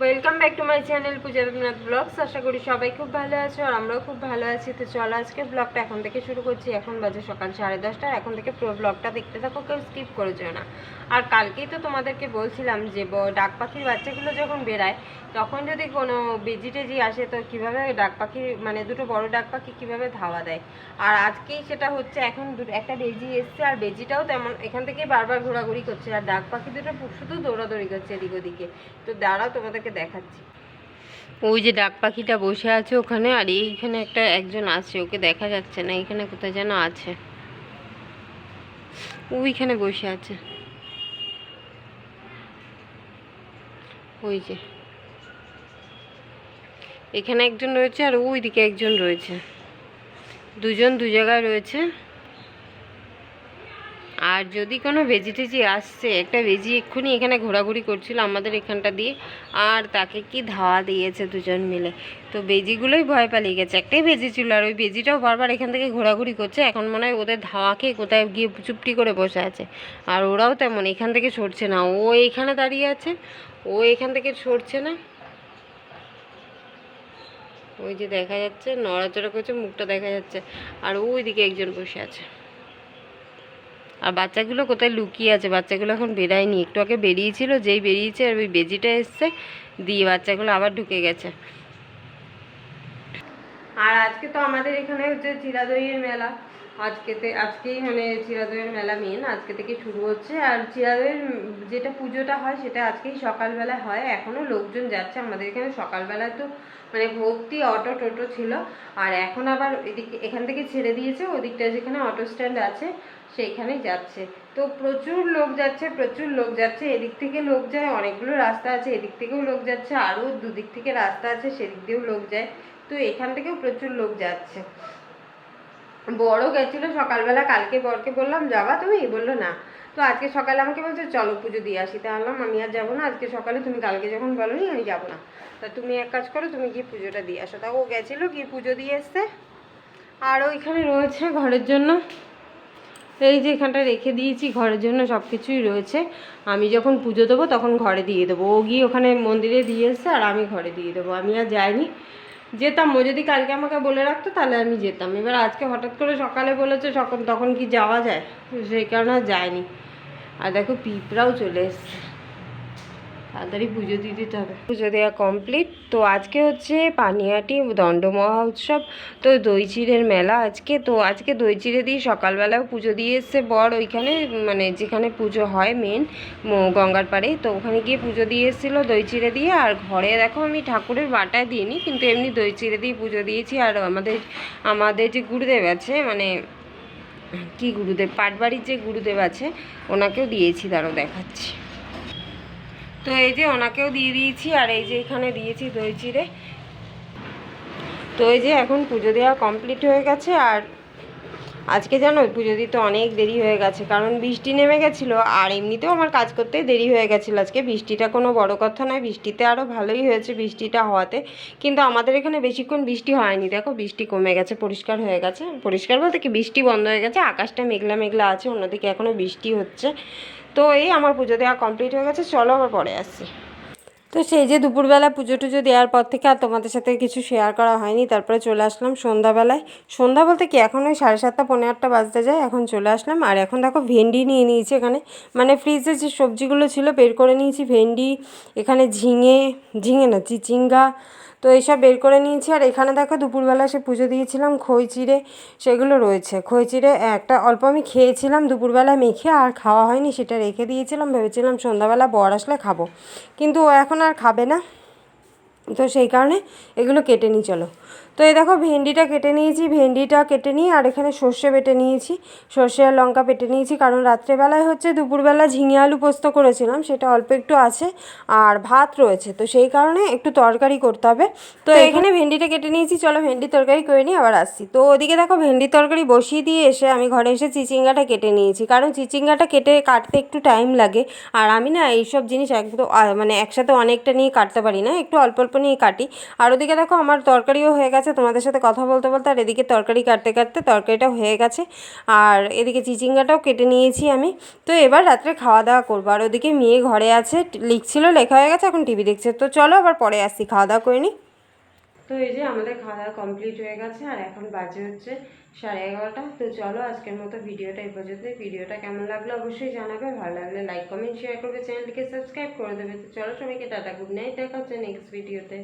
Welcome back to my channel Puja Debnath vlogs আশা করি সবাই খুব ভালো আছো আর আমরাও খুব ভালো আছি। তো চলো আজকে ব্লগটা এখন থেকে শুরু করছি। এখন বাজে সকাল সাড়ে দশটা। এখন থেকে পুরো ব্লগটা দেখতে থাকো, কেউ স্কিপ করে যেও না। আর কালকেই তো তোমাদেরকে বলছিলাম যে ডাক পাখির বাচ্চাগুলো যখন বেরায়, তখন যদি কোনো বেজি টেজি আসে, তো কীভাবে ডাক পাখি মানে দুটো বড় ডাক পাখি কীভাবে ধাওয়া দেয়? আর আজকেই সেটা হচ্ছে, এখন একটা বেজি এসছে, আর বেজিটাও তেমন, এখান থেকে বারবার ঘোরাঘুরি করছে। আর ডাক পাখি দুটো শুধু দৌড়াদৌড়ি করছে এদিক ওদিকে। তো দাঁড়াও তোমাদেরকে দেখাচ্ছি। ওই যে ডাক পাখিটা বসে আছে ওখানে, আর এইখানে একটা একজন আছে, ওকে দেখা যাচ্ছে না এখানে কোথায় যেন আছে। ওইখানে বসে আছে। ওই যে। এখানে একজন রয়েছে আর ওইদিকে একজন রয়েছে। দুজন দু জায়গায় রয়েছে। আর যদি কোনো ভেজি টেজি আসছে, একটা ভেজি এক্ষুনি এখানে ঘোরাঘুরি করছিল আমাদের এখানটা দিয়ে, আর তাকে কি ধাওয়া দিয়েছে দুজন মিলে। তো বেজিগুলোই ভয় পালিয়ে গেছে। একটাই বেজি ছিল, আর ওই বেজিটাও বারবার এখান থেকে ঘোরাঘুরি করছে। এখন মনে হয় ওদের ধাওয়া খেয়ে কোথায় গিয়ে চুপটি করে বসে আছে। আর ওরাও তেমন, এখান থেকে সরছে না। ও এখানে দাঁড়িয়ে আছে, ও এখান থেকে সরছে না। ওই যে দেখা যাচ্ছে, নড়াচড়া করছে, মুখটা দেখা যাচ্ছে, আর ওইদিকে একজন বসে আছে। আর বাচ্চাগুলো কোথায় লুকিয়ে আছে? বাচ্চাগুলো এখন বেরায়নি। একটু আগে বেরিয়েছিল, যেই বেরিয়েছে আর ওই বেজিটা এসছে, দিয়ে বাচ্চাগুলো আবার ঢুকে গেছে। আর আজকে তো আমাদের এখানে হচ্ছে চিরাদইয়ের মেলা। আজকেতে আজকেই মানে চিরাদইয়ের মেলা মেন আজকে থেকে শুরু হচ্ছে। আর চিরাদইয়ের যেটা পুজোটা হয়, সেটা আজকেই সকালবেলা হয়। এখনও লোকজন যাচ্ছে আমাদের এখানে। সকালবেলায় তো মানে ভর্তি অটো টোটো ছিল। আর এখন আবার এদিকে, এখান থেকে ছেড়ে দিয়েছে। ওদিকটা যেখানে অটো স্ট্যান্ড আছে, সেইখানেই যাচ্ছে। তো প্রচুর লোক যাচ্ছে, প্রচুর লোক যাচ্ছে। এদিক থেকে লোক যায়, অনেকগুলো রাস্তা আছে। এদিক থেকেও লোক যাচ্ছে, আরও দুদিক থেকে রাস্তা আছে, সেদিক দিয়েও লোক যায়। তো এখান থেকেও প্রচুর লোক যাচ্ছে। বড় গেছিল সকালবেলা, কালকে বরকে বললাম, যাবা তুমি? বলল, না। তো আজকে সকালে আমাকে বলছে, চলো পুজো দিয়ে আসি। তা আমি আর যাব না। আজকে সকালে তুমি কালকে যখন বলোনি, আমি যাব না। তা তুমি এক কাজ করো, তুমি গিয়ে পুজোটা দিয়ে আসো। তা ও গেছিল, গিয়ে পুজো দিয়ে এসছে। আর ওইখানে রয়েছে ঘরের জন্য। এই যে এখানটা রেখে দিয়েছি, ঘরের জন্য সব কিছুই রয়েছে। আমি যখন পুজো দেবো, তখন ঘরে দিয়ে দেবো। ও গিয়ে ওখানে মন্দিরে দিয়ে এসছে, আর আমি ঘরে দিয়ে দেবো। আমি আর যাইনি। যেতাম, ও যদি কালকে আমাকে বলে রাখতো, তাহলে আমি যেতাম। এবার আজকে হঠাৎ করে সকালে বলেছে তখন তখন কি যাওয়া যায়? সেই কারণে যায়নি। আর দেখো, পিঁপড়াও চলে এসছে। তাড়াতাড়ি পুজো দিয়ে দিতে হবে। পুজো দেওয়া কমপ্লিট তো আজকে হচ্ছে পানিয়াটি দণ্ড মহা উৎসব, তো দই চিড়ের মেলা আজকে। তো আজকে দই চিড়ে দিয়ে সকালবেলাও পুজো দিয়ে এসছে বর। ওইখানে মানে যেখানে পুজো হয় মেন গঙ্গার পাড়ে। তো ওখানে গিয়ে পুজো দিয়ে এসেছিল দই চিড়ে দিয়ে। আর ঘরে দেখো আমি ঠাকুরের বাটায় দিইনি, কিন্তু এমনি দই চিড়ে দিয়ে পুজো দিয়েছি। আর আমাদের আমাদের যে গুরুদেব আছে মানে কি গুরুদেব, পাটবাড়ির যে গুরুদেব আছে, ওনাকেও দিয়েছি তারও দেখাচ্ছি। তো এই যে ওনাকেও দিয়ে দিয়েছি, আর এই যে এখানে দিয়েছি দই চিড়ে তো এই যে এখন পুজো দেওয়া কমপ্লিট হয়ে গেছে, আর আজকে জানো পুজো দিতে অনেক দেরি হয়ে গেছে, কারণ বৃষ্টি নেমে গেছিল আর এমনিতেও আমার কাজ করতে দেরি হয়ে গেছিল। আজকে বৃষ্টিটা কোনো বড় কথা নয়, বৃষ্টিতে আরও ভালোই হয়েছে বৃষ্টিটা হওয়াতে। কিন্তু আমাদের এখানে বেশিক্ষণ বৃষ্টি হয়নি, দেখো বৃষ্টি কমে গেছে, পরিষ্কার হয়ে গেছে। পরিষ্কার বলতে কি বৃষ্টি বন্ধ হয়ে গেছে, আকাশটা মেঘলা মেঘলা আছে, অন্যদিকে এখনও বৃষ্টি হচ্ছে। তো এই আমার পুজো দেওয়া কমপ্লিট হয়ে গেছে, চলো আবার পরে আসছি। তো সেই যে দুপুরবেলা পুজো টুজো দেওয়ার পর থেকে আর তোমাদের সাথে কিছু শেয়ার করা হয়নি, তারপরে চলে আসলাম সন্ধ্যাবেলায়। সন্ধ্যা বলতে কি, এখন ওই সাড়ে সাতটা পনেরো আটটা বাজতে যায়, এখন চলে আসলাম। আর এখন দেখো ভেন্ডি নিয়ে নিয়েছি এখানে। মানে ফ্রিজে যে সবজিগুলো ছিল বের করে নিয়েছি, ভেন্ডি, এখানে ঝিঙে ঝিঙে না, চিচিঙ্গা, তো এইসব বের করে নিয়েছি। আর এখানে দেখো দুপুরবেলা সে পুজো দিয়েছিলাম খই চিড়ে সেগুলো রয়েছে। খই চিড়ে একটা অল্প আমি খেয়েছিলাম দুপুরবেলা মেখে, আর খাওয়া হয়নি, সেটা রেখে দিয়েছিলাম। ভেবেছিলাম সন্ধ্যাবেলা বর আসলে খাব। কিন্তু ও এখন আর খাবে না। তো সেই কারণে এগুলো কেটে নিই চলো। তো এই দেখো ভেন্ডিটা কেটে নিয়েছি ভেন্ডিটা কেটে নিয়ে আর এখানে সর্ষে বেটে নিয়েছি। সর্ষে আর লঙ্কা বেটে নিয়েছি কারণ রাত্রেবেলায় হচ্ছে দুপুরবেলা ঝিঙে আলু পোস্ত করেছিলাম সেটা অল্প একটু আছে আর ভাত রয়েছে তো সেই কারণে একটু তরকারি করতে হবে। তো এখানে ভেন্ডিটা কেটে নিয়েছি চলো ভেন্ডি তরকারি করে নিয়ে আবার আসছি। তো ওদিকে দেখো ভেন্ডি তরকারি বসিয়ে দিয়ে এসে আমি ঘরে এসে চিচিঙ্গাটা কেটে নিয়েছি কারণ চিচিঙ্গাটা কেটে কাটতে একটু টাইম লাগে। আর আমি না এইসব জিনিস একদম মানে একসাথে অনেকটা নিয়ে কাটতে পারি না একটু অল্প অল্প নিয়ে কাটি। আর ওদিকে দেখো আমার তরকারিও হয়ে গেছে গেছে। তোমাদের সাথে কথা বলতে বলতে আর এদিকে তরকারি কাটতে কাটতে তরকারিটা হয়ে গেছে। আর এদিকে চিচিঙ্গাটাও কেটে নিয়েছি আমি। তো এবার রাত্রে খাওয়া দাওয়া করব। আর ওদিকে মেয়ে ঘরে আছে, লিখছিল, লেখা হয়ে গেছে, এখন টিভি দেখছে। তো চলো আবার পরে আসছি, খাওয়া দাওয়া করে নিই তো এই যে আমাদের খাওয়া দাওয়া কমপ্লিট হয়ে গেছে, আর এখন বাজে হচ্ছে সাড়ে এগারোটা। তো চলো আজকের মতো ভিডিওটা এই পর্যন্তই। ভিডিওটা কেমন লাগল অবশ্যই জানাবে। ভালো লাগলে লাইক কমেন্ট শেয়ার করবে। চ্যানেলটিকে সাবস্ক্রাইব করে দেবে। তো চলো সবাইকে টাটা গুড নাইট দেখা হচ্ছে নেক্সট ভিডিওতে